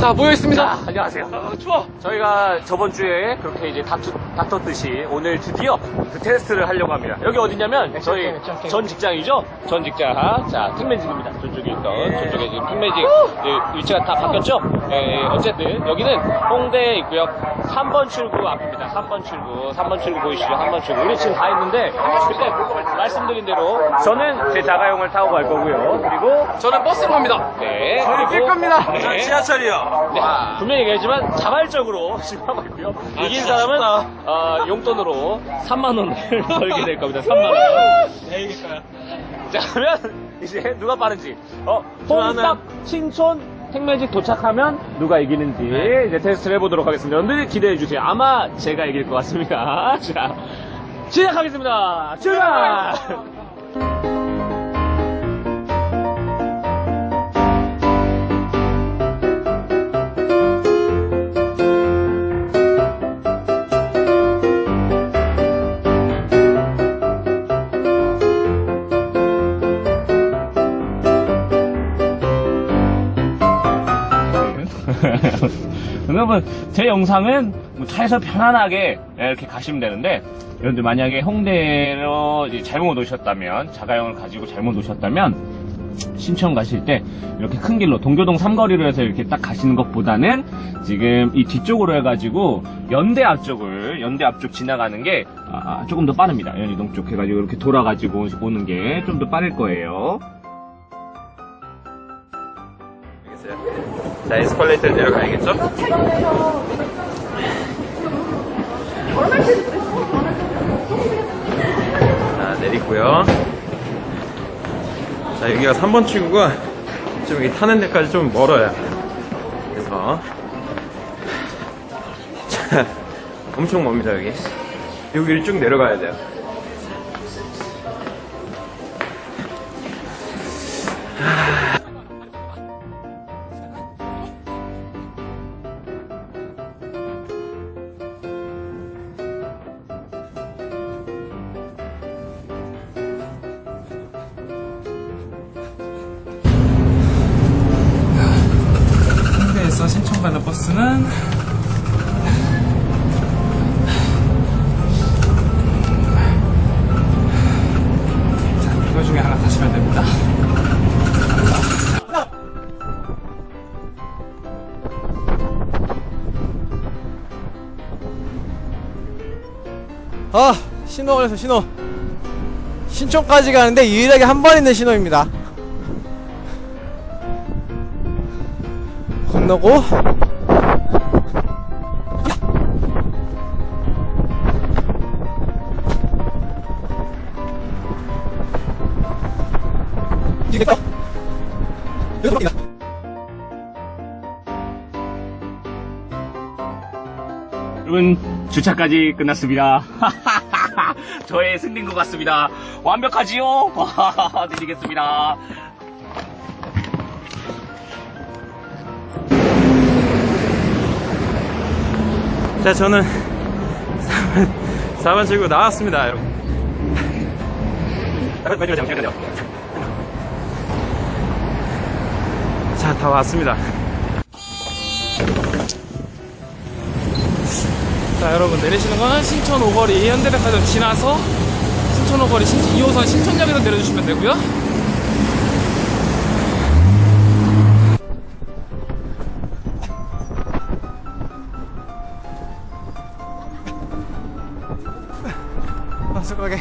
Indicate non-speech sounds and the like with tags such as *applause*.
자, 모여있습니다. 자, 안녕하세요. 추워. 저희가 저번 주에 그렇게 이제 다투, 다퉜듯이 오늘 드디어 그 테스트를 하려고 합니다. 여기 어디냐면 저희 액션 전 직장이죠? 전 직장. 자, 핑매직입니다. 저쪽에 있던 저쪽에 지금 핑매직 예, 위치가 다 바뀌었죠? 예, 예, 어쨌든 여기는 홍대에 있고요. 3번 출구 앞입니다. 3번 출구. 3번 출구 보이시죠? 3번 출구. 우리 지금 가 있는데 그때 말씀드린 대로 저는 제 자가용을 타고 갈 거고요. 그리고 저는 버스로 갑니다. 네. 저는 뛸 겁니다. 네. 지하철이요. 네, 분명히 얘기했지만 자발적으로 지금 하고 있고요. 이긴 사람은 어, 용돈으로 3만 원을 *laughs* 벌게 될 겁니다. 3만 원. 네, 이길까요? 자, 그러면 이제 누가 빠른지. 어, 홍딱 신촌 택매직 도착하면 누가 이기는지 이제 테스트를 해보도록 하겠습니다. 여러분들 기대해 주세요. 아마 제가 이길 것 같습니다. *laughs* 자, 시작하겠습니다. 출발! 여러분 *laughs* 제 영상은 뭐 차에서 편안하게 이렇게 가시면 되는데 여러분들 만약에 홍대로 잘못 오셨다면 자가용을 가지고 잘못 오셨다면 신청 가실 때 이렇게 큰 길로 동교동 삼거리로 해서 이렇게 딱 가시는 것보다는 지금 이 뒤쪽으로 해가지고 연대 앞쪽을 연대 앞쪽 지나가는 게 아, 조금 더 빠릅니다. 연희동 쪽 해가지고 이렇게 돌아가지고 오는 게 좀 더 빠를 거예요 자, 에스컬레이터 내려가야겠죠? 자, 내리고요. 자, 여기가 3번 출구가 좀 여기 타는 데까지 좀 멀어요. 그래서 자, 엄청 멉니다, 여기. 여기를 쭉 내려가야 돼요. 홍 버스는 자, 이거 중에 하나 타시면 됩니다. 아 신호 걸려서 신호 신촌까지 가는데 유일하게 한 번 있는 신호입니다 건너고 이겼다 여기서 바뀌다 여러분 주차까지 끝났습니다. *laughs* 저의 승리인 것 같습니다. 완벽하지요? *laughs* 와, 드리겠습니다. 자, 저는 4번, 4번 출구 나왔습니다, 여러분. *laughs* 자, 다 왔습니다. 자, 여러분 내리시는 건 신촌 오거리 현대백화점 지나서 신촌 오거리 신, 2호선 신촌역에서 내려주시면 되고요. 마스 가게